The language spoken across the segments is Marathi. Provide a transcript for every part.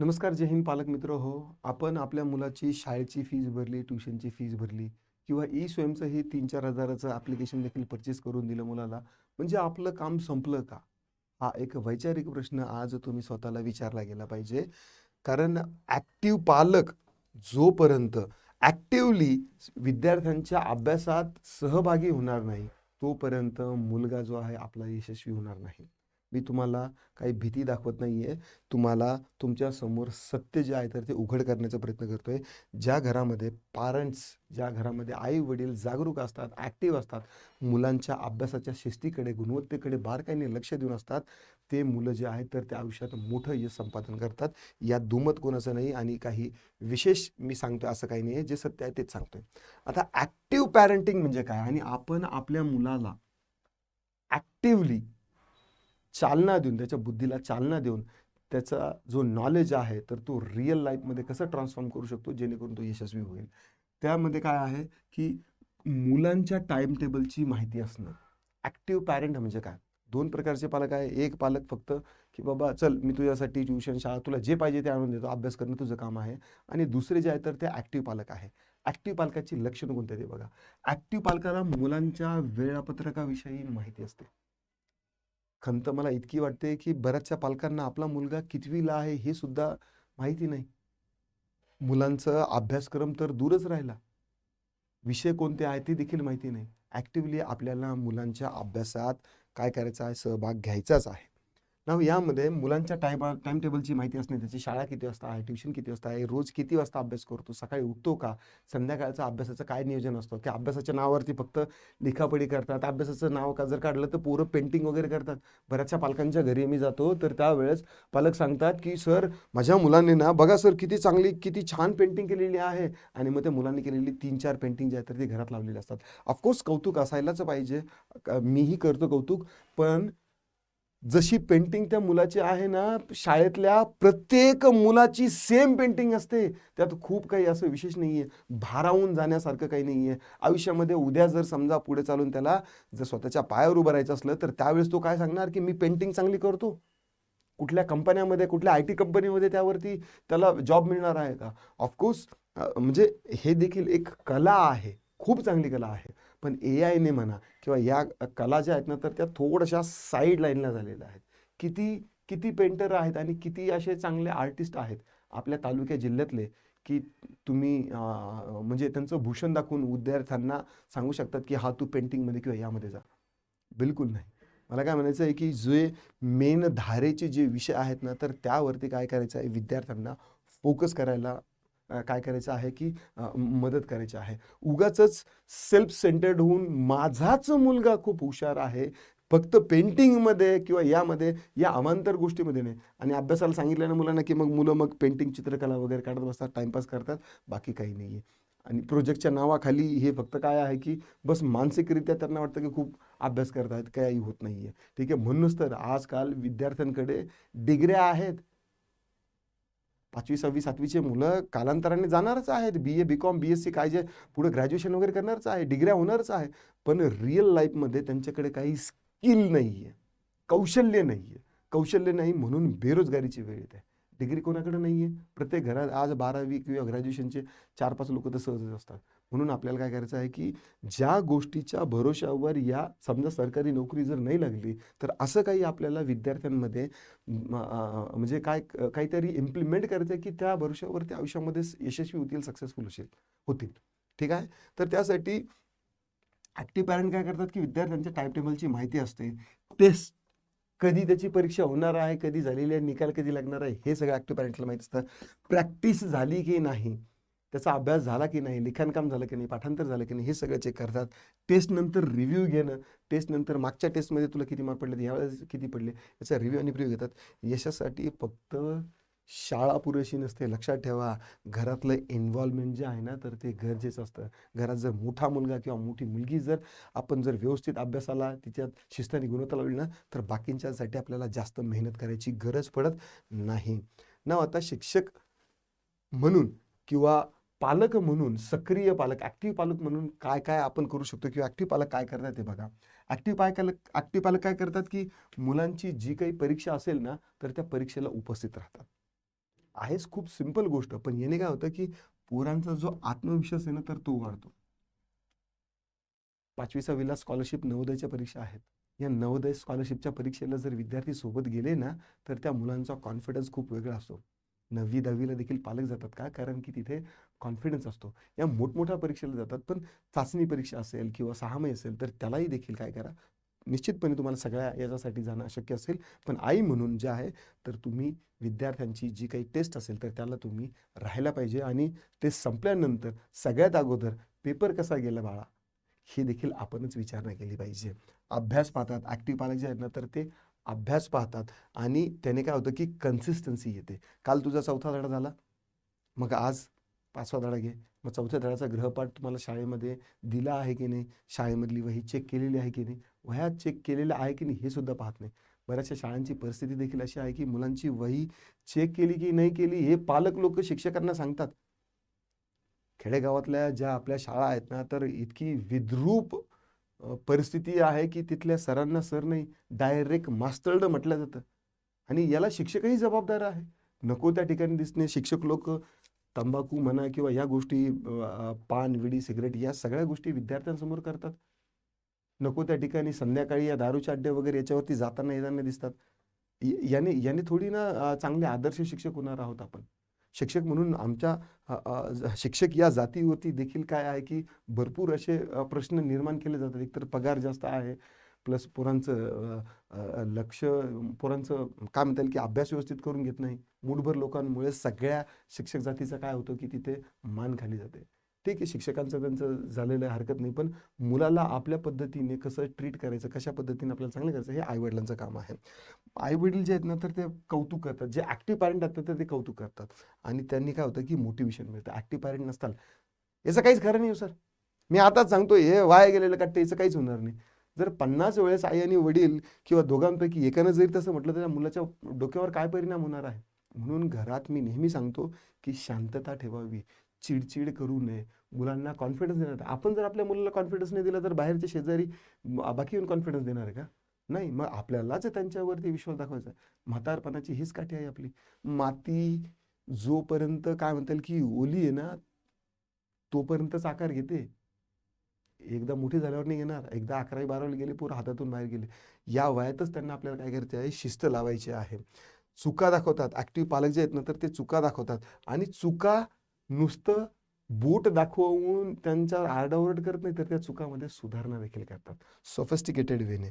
नमस्कार जय हिंद पालक मित्र. हो आपण आपल्या मुलाची शाळेची फीज भरली ट्युशनची फीज भरली किंवा ई स्वयंचं हे तीन चार हजाराचं ॲप्लिकेशन देखील परचेस करून दिलं मुलाला. म्हणजे आपलं काम संपलं का? हा एक वैचारिक प्रश्न आज तुम्ही स्वतःला विचारला गेला पाहिजे. कारण ॲक्टिव्ह पालक जोपर्यंत ॲक्टिवली विद्यार्थ्यांच्या अभ्यासात सहभागी होणार नाही तोपर्यंत मुलगा जो आहे आपला यशस्वी होणार नाही. मी तुम्हाला काही भीती दाखवत नाही आहे तुम्हाला तुमच्यासमोर सत्य जे आहे तर ते उघड करण्याचा प्रयत्न करतो आहे ज्या घरामध्ये पॅरेंट्स ज्या घरामध्ये आई वडील जागरूक असतात ॲक्टिव्ह असतात मुलांच्या अभ्यासाच्या शिस्तीकडे गुणवत्तेकडे बारकाईने लक्ष देऊन असतात ते मुलं जे आहेत तर त्या आयुष्यात मोठं यश संपादन करतात. यात दुमत कोणाचं नाही आणि काही विशेष मी सांगतोय असं काही नाही आहे जे सत्य आहे तेच सांगतोय. आता ॲक्टिव्ह पॅरेंटिंग म्हणजे काय? आणि आपण आपल्या मुलाला ॲक्टिवली चालना देऊन त्याच्या बुद्धीला चालना देऊन त्याचा जो नॉलेज आहे तर तो रिअल लाईफमध्ये कसं ट्रान्सफॉर्म करू शकतो जेणेकरून तो यशस्वी होईल? त्यामध्ये काय आहे की मुलांच्या टाईम टेबलची माहिती असणं. ॲक्टिव्ह पॅरेंट म्हणजे काय? दोन प्रकारचे पालक आहे. एक पालक फक्त की बाबा चल मी तुझ्यासाठी ट्युशन शाळा तुला जे पाहिजे ते आणून देतो अभ्यास करणं तुझं काम आहे. आणि दुसरे जे आहे तर ते ॲक्टिव्ह पालक आहे. ॲक्टिव्ह पालकाची लक्षणं कोणते ते बघा. ॲक्टिव्ह पालकाला मुलांच्या वेळापत्रकाविषयी माहिती असते. खंत मला इतकी वाटते की बऱ्याचशा पालकांना आपला मुलगा कितवीला आहे हे सुद्धा माहिती नाही. मुलांचा अभ्यासक्रम तर दूरच राहिला. विषय कोणते आहे ते देखील माहिती नाही. ॲक्टिव्हली आपल्याला मुलांच्या अभ्यासात काय करायचं आहे सहभाग घ्यायचाच आहे. ना यामध्ये मुलांच्या टाईम टाईम टेबलची माहिती असणे त्याची शाळा किती वाजता आहे ट्युशन किती वाजता आहे रोज किती वाजता अभ्यास करतो सकाळी उठतो का संध्याकाळचं अभ्यासाचं काय नियोजन असतं की अभ्यासाच्या नावावरती फक्त लिखापडी करतात अभ्यासाचं नाव का जर काढलं तर पोरं पेंटिंग वगैरे करतात. बऱ्याचशा पालकांच्या घरी मी जातो तर त्यावेळेस पालक सांगतात की सर माझ्या मुलांनी ना बघा सर किती चांगली किती छान पेंटिंग केलेली आहे. आणि मग त्या मुलांनी केलेली तीन चार पेंटिंग जे आहेत तर ती घरात लावलेली असतात. ऑफकोर्स कौतुक असायलाच पाहिजे. मीही करतो कौतुक पण जशी पेंटिंग त्या मुलाची आहे ना शाळेतल्या प्रत्येक मुलाची सेम पेंटिंग असते. त्यात खूप काही असं विशेष नाही आहे भारावून जाण्यासारखं काही नाही आहे आयुष्यामध्ये उद्या जर समजा पुढे चालून त्याला जर स्वतःच्या पायावर उभं राहायचं असलं तर त्यावेळेस तो काय सांगणार की मी पेंटिंग चांगली करतो? कुठल्या कंपन्यामध्ये कुठल्या आय टी कंपनीमध्ये त्यावरती त्याला जॉब मिळणार आहे का? ऑफकोर्स म्हणजे हे देखील एक कला आहे. खूप चांगली कला आहे. पण ए आयने म्हणा किंवा या कला ज्या आहेत ना तर त्या थोड्याशा साईड लाईनला झालेल्या आहेत. किती किती पेंटर आहेत आणि किती असे चांगले आर्टिस्ट आहेत आपल्या तालुक्या जिल्ह्यातले की तुम्ही म्हणजे त्यांचं भूषण दाखवून विद्यार्थ्यांना सांगू शकतात की हा तू पेंटिंगमध्ये किंवा यामध्ये जा. बिलकुल नाही. मला काय म्हणायचं आहे की जे मेन धारेचे जे विषय आहेत ना तर त्यावरती काय करायचं आहे? विद्यार्थ्यांना फोकस करायला काय करायचं आहे की मदत करायची आहे. उगाचच सेल्फ सेंटर्ड होऊन माझाच मुलगा खूप हुशार आहे. फक्त पेंटिंगमध्ये किंवा यामध्ये या अमांतर गोष्टीमध्ये नाही. आणि अभ्यासाला सांगितलं ना मुलांना की मग मुलं मग पेंटिंग चित्रकला वगैरे काढत बसतात टाइमपास करतात बाकी काही नाही आहे आणि प्रोजेक्टच्या नावाखाली हे फक्त काय आहे की बस मानसिकरित्या त्यांना वाटतं की खूप अभ्यास करत आहेत काही होत नाही आहे ठीक आहे? म्हणूनच तर आजकाल विद्यार्थ्यांकडे डिग्र्या आहेत. पाचवी सहावी सातवीचे मुलं कालांतराने जाणारच आहेत. B A B com B S C काय जे पुढे ग्रॅज्युएशन वगैरे करणारच आहे डिग्र्या होणारच आहे. पण रिअल लाईफमध्ये त्यांच्याकडे काही स्किल नाही आहे कौशल्य नाही आहे कौशल्य नाही म्हणून बेरोजगारीची वेळ येते. डिग्री कोणाकडे नाही आहे प्रत्येक घरात आज बारावी किंवा ग्रॅज्युएशनचे चार पाच लोक तर सहजच असतात. म्हणून आपल्याला काय करायचं आहे की ज्या गोष्टीच्या भरोशावर या समजा सरकारी नोकरी जर नाही लागली तर असं काही आपल्याला विद्यार्थ्यांमध्ये म्हणजे काय काहीतरी इम्प्लिमेंट करायचं आहे की त्या भरोशावर त्या आयुष्यामध्ये यशस्वी होतील सक्सेसफुल होतील होतील. ठीक आहे? तर त्यासाठी ॲक्टिव्ह पॅरेंट काय करतात की विद्यार्थ्यांच्या टाईम टेबलची माहिती असते. टेस्ट कधी त्याची परीक्षा होणार आहे कधी झालेली आहे निकाल कधी लागणार आहे हे सगळं ॲक्टिव्ह पॅरेंटला माहीत असतं. प्रॅक्टिस झाली की नाही त्याचा अभ्यास झाला की नाही लिखाणकाम झालं की नाही पाठांतर झालं की नाही हे सगळं चेक करतात. टेस्ट नंतर रिव्ह्यू घेणं टेस्ट नंतर मागच्या टेस्टमध्ये तुला किती मार्क पडले यावेळेस किती पडले याचा रिव्ह्यू आणि प्रिव्ह्यू घेतात. यशासाठी फक्त शाळा पुरेशी नसते लक्षात ठेवा. घरातलं इन्व्हॉल्वमेंट जे आहे ना तर ते गरजेचं असतं. घरात जर मोठा मुलगा किंवा मोठी मुलगी जर आपण जर व्यवस्थित अभ्यासाला तिच्यात शिस्ताने गुणवत्ता लावली ना तर बाकींच्यासाठी आपल्याला जास्त मेहनत करायची गरज पडत नाही. ना आता शिक्षक म्हणून किंवा पालक म्हणून सक्रिय पालक ॲक्टिव्ह पालक म्हणून काय काय आपण करू शकतो किंवा ॲक्टिव्ह पालक काय करतात ते बघा. ॲक्टिव्ह पालक ॲक्टिव्ह पालक काय करतात की मुलांची जी काही परीक्षा असेल ना तर त्या परीक्षेला उपस्थित राहतात. आहेच खूप सिंपल गोष्ट पण याने काय होतं की पोरांचा जो आत्मविश्वास आहे ना तर तो वाढतो. पाचवी सहावीला स्कॉलरशिप नवोदयच्या परीक्षा आहेत. या नवोदय स्कॉलरशिपच्या परीक्षेला जर विद्यार्थी सोबत गेले ना तर त्या मुलांचा कॉन्फिडन्स खूप वेगळा असतो. नववी दहावीला देखील पालक जातात का? कारण की तिथे कॉन्फिडन्स असतो. या मोठमोठ्या परीक्षेला जातात पण चाचणी परीक्षा असेल किंवा सहामाही असेल तर त्यालाही देखील काय करा? निश्चितपणे तुम्हाला सगळ्या याच्यासाठी जाणं अशक्य असेल. पण आई म्हणून जे आहे तर तुम्ही विद्यार्थ्यांची जी काही टेस्ट असेल तर त्याला तुम्ही राहायला पाहिजे. आणि टेस्ट संपल्यानंतर सगळ्यात अगोदर पेपर कसा गेला बाळा? हे देखील आपणच विचारणा केली पाहिजे. अभ्यास पाहतात ॲक्टिव्ह पालक जे आहेत ना तर ते अभ्यास पाहतात. आणि त्याने काय होतं की कन्सिस्टन्सी येते. काल तुझा चौथा धडा झाला. मग आज पाचवा धडा घे. मग चौथ्या धड्याचा ग्रहपाठ तुम्हाला शाळेमध्ये दिला आहे की नाही? शाळेमधली वही चेक केलेली आहे की नाही? वह्या चेक केलेल्या आहे की नाही हे सुद्धा पाहत नाही. बऱ्याचशा शाळांची परिस्थिती देखील अशी आहे की मुलांची वही चेक केली की नाही केली हे पालक लोक शिक्षकांना सांगतात. खेडेगावातल्या ज्या आपल्या शाळा आहेत ना तर इतकी विद्रूप परिस्थिती आहे की तिथल्या सरांना सर नाही डायरेक्ट मास्तर्ड म्हटलं जातं. आणि याला शिक्षकही जबाबदार आहे. नको त्या ठिकाणी दिसणे शिक्षक लोक तंबाखू म्हणा किंवा या गोष्टी पान विडी सिगरेट या सगळ्या गोष्टी विद्यार्थ्यांसमोर करतात. नको त्या ठिकाणी संध्याकाळी या दारूचे अड्डे वगैरे याच्यावरती जाताना येताना दिसतात. याने याने थोडी ना चांगले आदर्श शिक्षक होणार आहोत आपण. शिक्षक म्हणून आमच्या शिक्षक या जातीवरती देखील काय आहे की भरपूर असे प्रश्न निर्माण केले जातात. एकतर पगार जास्त आहे प्लस पोरांचं लक्ष पोरांचं काय म्हणता येईल की अभ्यास व्यवस्थित करून घेत नाही. मूठभर लोकांमुळे सगळ्या शिक्षक जातीचं काय होतं की तिथे मान खाली जाते. ठीक आहे शिक्षकांचं त्यांचं झालेलं आहे, हरकत नाही पण मुलाला आपल्या पद्धतीने कसं ट्रीट करायचं कशा पद्धतीने आपल्याला चांगलं करायचं हे आईवडिलांचं काम आहे. आईवडील जे आहेत ना तर ते कौतुक करतात. जे ॲक्टिव्ह पॅरेंट असतात तर ते कौतुक करतात. आणि त्यांनी काय होतं की मोटिवेशन मिळतं. ॲक्टिव्ह पॅरेंट नसताल याचं काहीच खरं नाही हो, सर मी आताच सांगतो हे वाया गेलेलं काटतं याचं काहीच होणार नाही. जर पन्नास वेळेस आई आणि वडील किंवा दोघांपैकी एकानं जरी तसं म्हटलं तर मुलाच्या डोक्यावर काय परिणाम होणार आहे? म्हणून घरात मी नेहमी सांगतो की शांतता ठेवावी. चिडचिड करू नये. मुलांना कॉन्फिडन्स देणार. आपण जर आपल्या मुलाला कॉन्फिडन्स नाही दिला तर बाहेरचे शेजारी बाकी येऊन कॉन्फिडन्स देणार आहे का? नाही. मग आपल्यालाच त्यांच्यावरती विश्वास दाखवायचा. म्हातारपणाची हीच काठी आहे आपली. माती जोपर्यंत काय म्हणता येईल की ओली आहे ना तोपर्यंतच आकार घेते. एकदा मोठी झाल्यावर नाही येणार. एकदा अकरावी बारावी गेले पोरं हातातून बाहेर गेले. या वयातच त्यांना आपल्याला काय करायचे आहे? शिस्त लावायची आहे. चुका दाखवतात. ॲक्टिव्ह पालक जे आहेत ना तर ते चुका दाखवतात. आणि चुका नुसतं बूट दाखवून त्यांच्या आरडाओरड करत नाही तर त्या चुकामध्ये सुधारणा देखील करतात. सोफिस्टिकेटेड वेने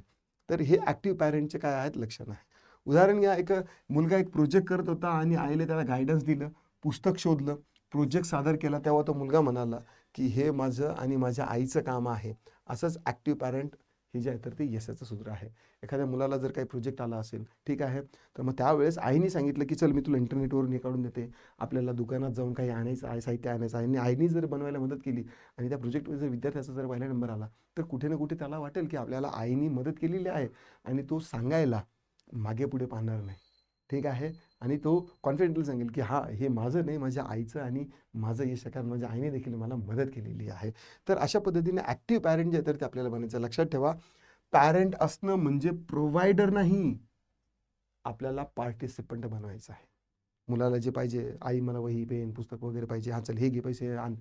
तर हे ॲक्टिव्ह पॅरेंटचे काय आहेत? लक्षण आहे उदाहरण घ्या एक मुलगा एक प्रोजेक्ट करत होता आणि आईने त्याला गायडन्स दिलं पुस्तक शोधलं प्रोजेक्ट सादर केला तेव्हा तो मुलगा म्हणाला की हे माझं आणि माझ्या आईचं काम आहे. असंच ॲक्टिव्ह पॅरेंट ही जी आहे तर ते यशाचं सूत्र आहे. एखाद्या मुलाला जर काही प्रोजेक्ट आला असेल ठीक आहे तर मग त्यावेळेस आईने सांगितलं की चल मी तुला इंटरनेटवरून हे काढून देते. आपल्याला दुकानात जाऊन काही आणायचं आहे साहित्य आणायचं आहे. आणि आईने जर बनवायला मदत केली आणि त्या प्रोजेक्टमध्ये जर विद्यार्थ्याचा जर पहिला नंबर आला तर कुठे ना कुठे त्याला वाटेल की आपल्याला आईने मदत केलेली आहे. आणि तो सांगायला मागे पुढे पाहणार नाही. ठीक आहे? आणि तो कॉन्फिडेंटली सांगेल की हा हे माझं नाही माझ्या आईचं आणि माझं यश आहे कारण माझ्या आईने देखील मला मदत केलेली आहे. तर अशा पद्धतीने ॲक्टिव्ह पॅरेंट जे आहे तर ते आपल्याला बनायचं लक्षात ठेवा पॅरेंट असणं म्हणजे प्रोव्हायडर नाही आपल्याला पार्टिसिपंट बनवायचं आहे. मुलाला जे पाहिजे आई मला वही पेन पुस्तक वगैरे पाहिजे हा चल हे घे पैसे आण.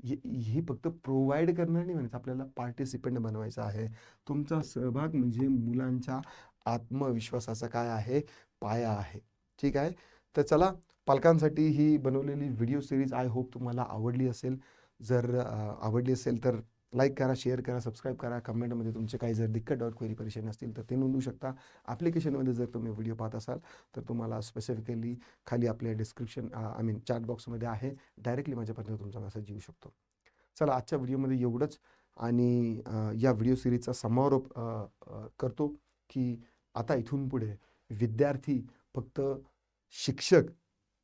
हे हे फक्त प्रोव्हाइड करणार नाही म्हणायचं आपल्याला पार्टिसिपंट बनवायचं आहे. तुमचा सहभाग म्हणजे मुलांच्या आत्मविश्वासाचा काय आहे? पाया आहे. ठीक आहे? तर चला पालकांसाठी ही बनवलेली व्हिडिओ सिरीज आय होप तुम्हाला आवडली असेल. जर आवडली असेल तर लाईक करा शेअर करा सबस्क्राईब करा. कमेंटमध्ये तुमचे काही जर दिक्कत डॉट क्वेरी परेशानी असतील तर ते नोंदवू शकता. ॲप्लिकेशनमध्ये जर तुम्ही व्हिडिओ पाहत असाल तर तुम्हाला स्पेसिफिकली खाली आपल्या डिस्क्रिप्शन आय मीन चॅट बॉक्समध्ये आहे. डायरेक्टली माझ्यापर्यंत तुमचा मेसेज येऊ शकतो. चला आजच्या व्हिडिओमध्ये एवढंच. आणि या व्हिडिओ सिरीजचा समारोप करतो की आता इथून पुढे विद्यार्थी फक्त शिक्षक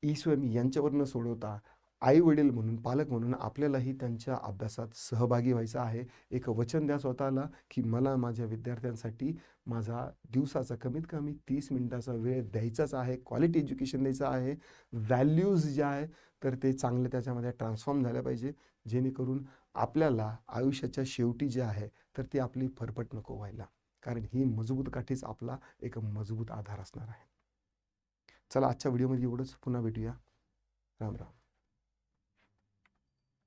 ईश्वर यांच्यावर न सोडवता आई वडील म्हणून पालक म्हणून आपल्यालाही त्यांच्या अभ्यासात सहभागी व्हायचं आहे. एक वचन द्या स्वतःला की मला माझ्या विद्यार्थ्यांसाठी माझा दिवसाचा कमीत कमी तीस मिनिटाचा वेळ द्यायचाच आहे क्वालिटी एज्युकेशन द्यायचं आहे व्हॅल्यूज जे आहे तर ते चांगले त्याच्यामध्ये ट्रान्सफॉर्म झाल्या पाहिजे. जेणेकरून आपल्याला आयुष्याच्या शेवटी जे आहे तर ती आपली फरफट नको व्हायला. कारण ही मजबूत काठीच आपला एक मजबूत आधार असणार आहे. चला आजच्या व्हिडिओमध्ये एवढंच. पुन्हा भेटूया. राम राम.